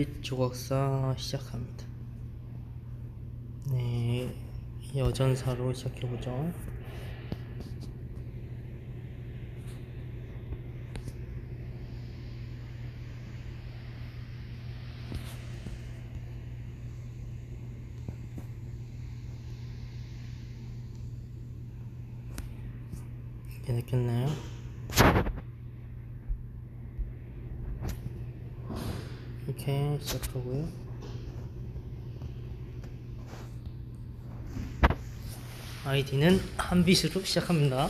불빛 조각사 시작합니다. 네, 여전사로 시작해보죠. 이렇게 느꼈나요? 이렇게 시작하고요. 아이디는 한빛으로 시작합니다.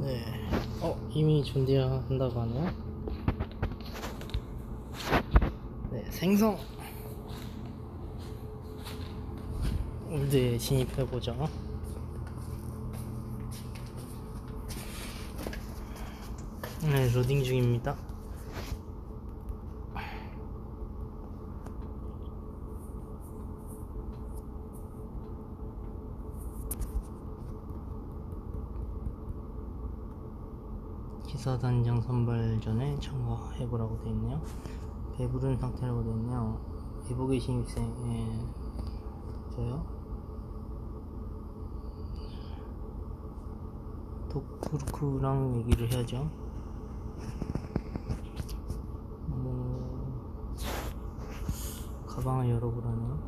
네. 어, 이미 존대야 한다고 하네요. 네, 생성. 올드에 진입해보죠. 네, 로딩 중입니다. 기사 단장 선발 전에 참가해보라고 되어 있네요. 배부른 상태라고 되어 있네요. 외국의 신입생, 예, 저요? 도쿠르쿠랑 얘기를 해야죠. 뭐, 가방을 열어보라네요.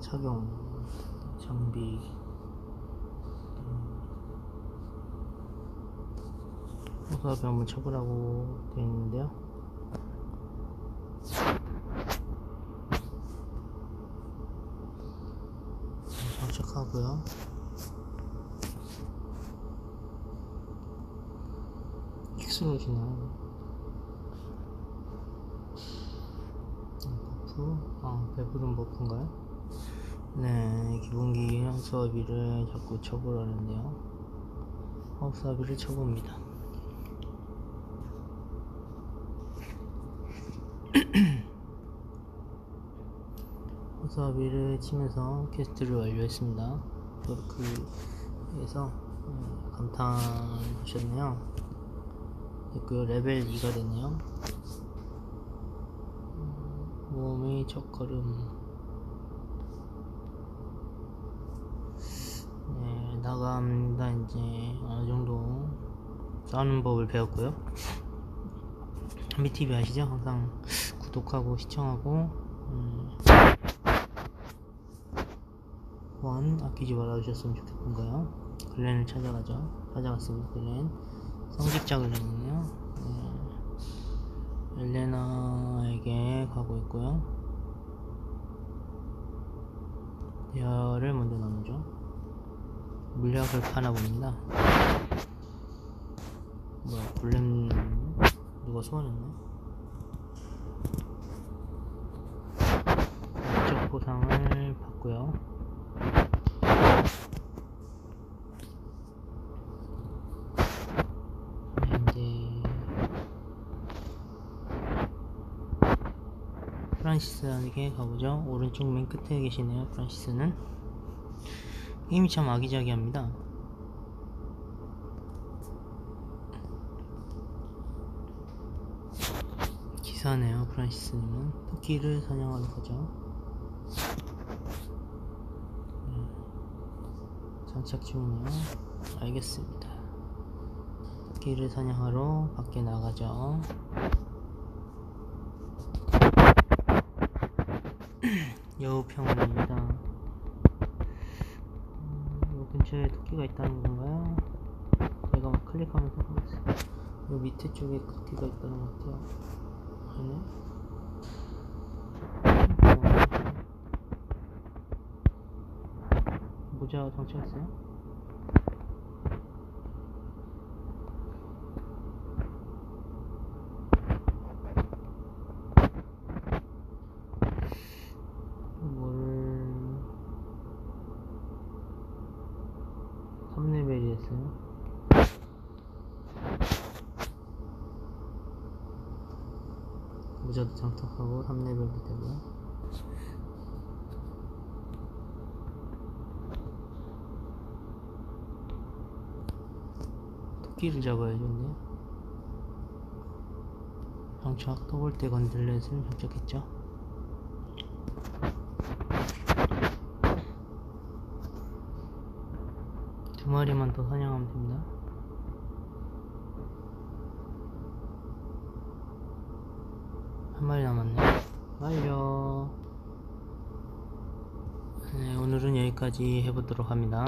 착용, 장비, 호수압에 한번 쳐보라고 되어 있는데요. 장착하고요. 킥스로시나요? 버프? 아, 배부른 버프인가요? 네, 기본기 하우스와비를 자꾸 쳐보라는데요. 하우스와비를 쳐봅니다. 호사비를 치면서 퀘스트를 완료했습니다. 그에서 감탄 하셨네요. 됐고요. 레벨 2가 됐네요. 음, 모험의 첫걸음. 네, 나갑니다. 이제 어느 정도 싸우는 법을 배웠고요. 미티비 아시죠? 항상 구독하고 시청하고 음, 후원 아끼지 말아주셨으면 좋겠던가요? 글렌을 찾아가죠. 찾아갔습니다. 글렌 성직자 글렌이네요. 네. 엘레나에게 가고 있고요. 대화를 먼저 나누죠. 물약을 파나 봅니다. 뭐야, 골렘 누가 소환했네? 이쪽 보상을 받고요. 네, 이제 프란시스에게 가보죠. 오른쪽 맨 끝에 계시네요. 프란시스는 게임이 참 아기자기합니다. 기사네요. 프란시스님은 토끼를 사냥하러 가죠. 네. 장착 중이네요. 알겠습니다. 토끼를 사냥하러 밖에 나가죠. 여우평원입니다. 음, 요 근처에 토끼가 있다는 건가요? 제가 막 클릭하면서 보고 있어요. 요 밑에 쪽에 토끼가 있다는 것 같아요. 아니네. 모자 장착했어요? 부자도 장착하고 3레벨도 되고요. 토끼를 잡아야겠네요. 장착 또볼때 건들렛을 장착했죠? 두 마리만 더 사냥하면 됩니다. 한 마리 남았네. 완료. 네, 오늘은 여기까지 해보도록 합니다